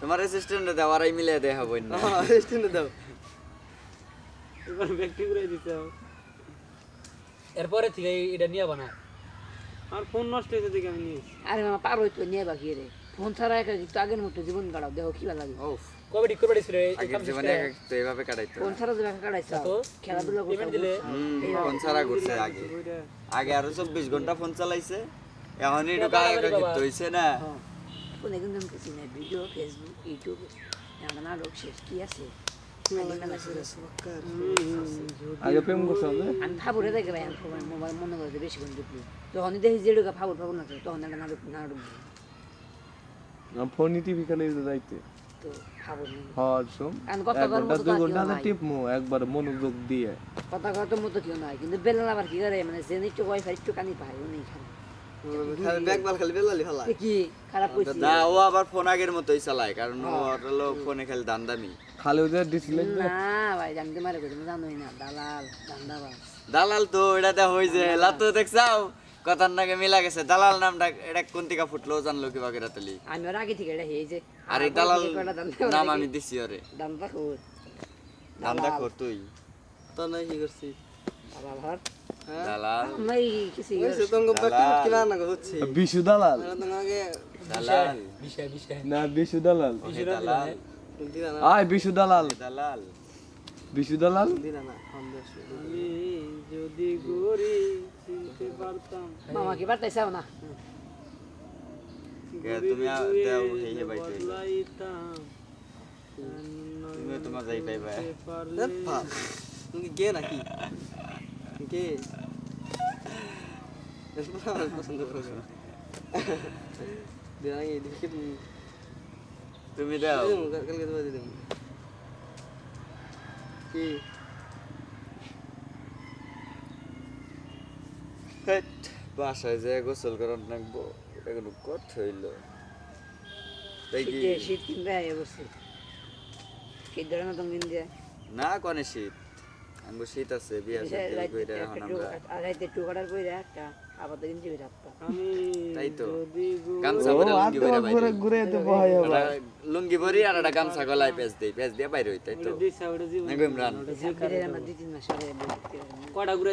তোমার অ্যাসিস্ট্যান্ট দাও আর মিলে দেখাবো না। স্ট্যান্ডে দাও। এবার ব্যক্তি করে দিতে হবে এরপরে থেকে এটা নিয়ে বানা আর ফোন নষ্ট হয়েছে দেখে আমি নিয়েছি। আরে মামা পার হইতো নিয়ে বাকি রে? ফোন ছাড়া একা একটু আগের মতো জীবন কাটাও দেখো কি ভালো লাগে। ও কবে ঠিক করবে ছিল আগের জীবনে করে? তো এইভাবে কাটাইতো। ফোন ছাড়া বাকি কাটাইছে? তো খেলাধুলা করতে দিলে ফোন ছাড়া ঘুরছে আগে। আগে আরও চব্বিশ ঘণ্টা ফোন চালাইছে। এখন একটু কাকা কাকিত্ব হইছে না। ফোন একদম আমি কিছু নেই ভিডিও ফেসবুক ইউটিউব আমরা নাটক শেষ কি আছে আগে মেলা ছিল। প্রেম করছ আমি ফাবুরে দেখে ভাই আমি মোবাইল মনে করতে বেশি কোন ঢুকলি তখন দেখি যে ঢুকা ফাবুর ফাবুর না তখন একটা নাটক নাটক দিই। ফোন টিভি খালি যাইতে তো ফাবুর নেই। হওয়ার কথা দুই ঘণ্টা। একবার মনোযোগ দিয়ে কথা কথা মতো কেউ নাই কিন্তু বেলা আবার কি করে মানে যে একটু ওয়াইফাই একটু কানি পায় ও নেই খারাপ খালি ব্যাগ বাল খালি বেলালি ফেলা কি? খারাপ কইছি না ও আবার ফোন আগের মতোই চালায় কারণ ফোনে খালি দাম দামি খালি ওদের ডিসপ্লে না ভাই জানতে মারে কইছি জানোই না দালাল তো এটা দেখ হই যে লাতো দেখছাও কথার নাকি মিলা গেছে। দালাল নামটা এটা কোন থেকে ফুটলো জানলো কিবা করে তালি আমি ওর আগে থেকে এটা এই যে আর দালাল নাম আমি দিছি ওরে। দান্দা খোর নাম দেখো তুই। তো নাই কি করছি বাবা। দালাল বিশু দালাল না বিশু দালাল ওহে দালাল আয় বিশু দালাল দালাল বিশু দালাল যদি গড়ি চিনতে পারতাম মামা কি বার্তাইছাও না তুমি দেও বাইতে তুমি তোমার যাই পাইবা তুমি কে নাকি কে পছন্দ করছ তুমি দাও কালকে তোমার দিলাম কি হেট, বাসায় যে গোসল করার নাকবো এটা কোনো কথা হইল তাই কি শীতে শীত কিনবে বসে শীত ধরে না তুমি দিয়ে না কনে শীত শীত আছে বিয়া সাথে কইরা এখন আমরা আড়াইতে টু কাটার একটা আবার তো কিনছি রাখতাম। আমি তাই তো। গামছা পরে লুঙ্গি পরে বাইরে। ঘুরে তো বহাই একটা লুঙ্গি পরি আর একটা গামছা গলায় পেঁচ দেই পেঁচ দিয়ে বাইরে হই তাই তো। দিশা ওটা জীবন নাকি ইমরান। আমরা দুই তিন মাস আগে কটা ঘুরে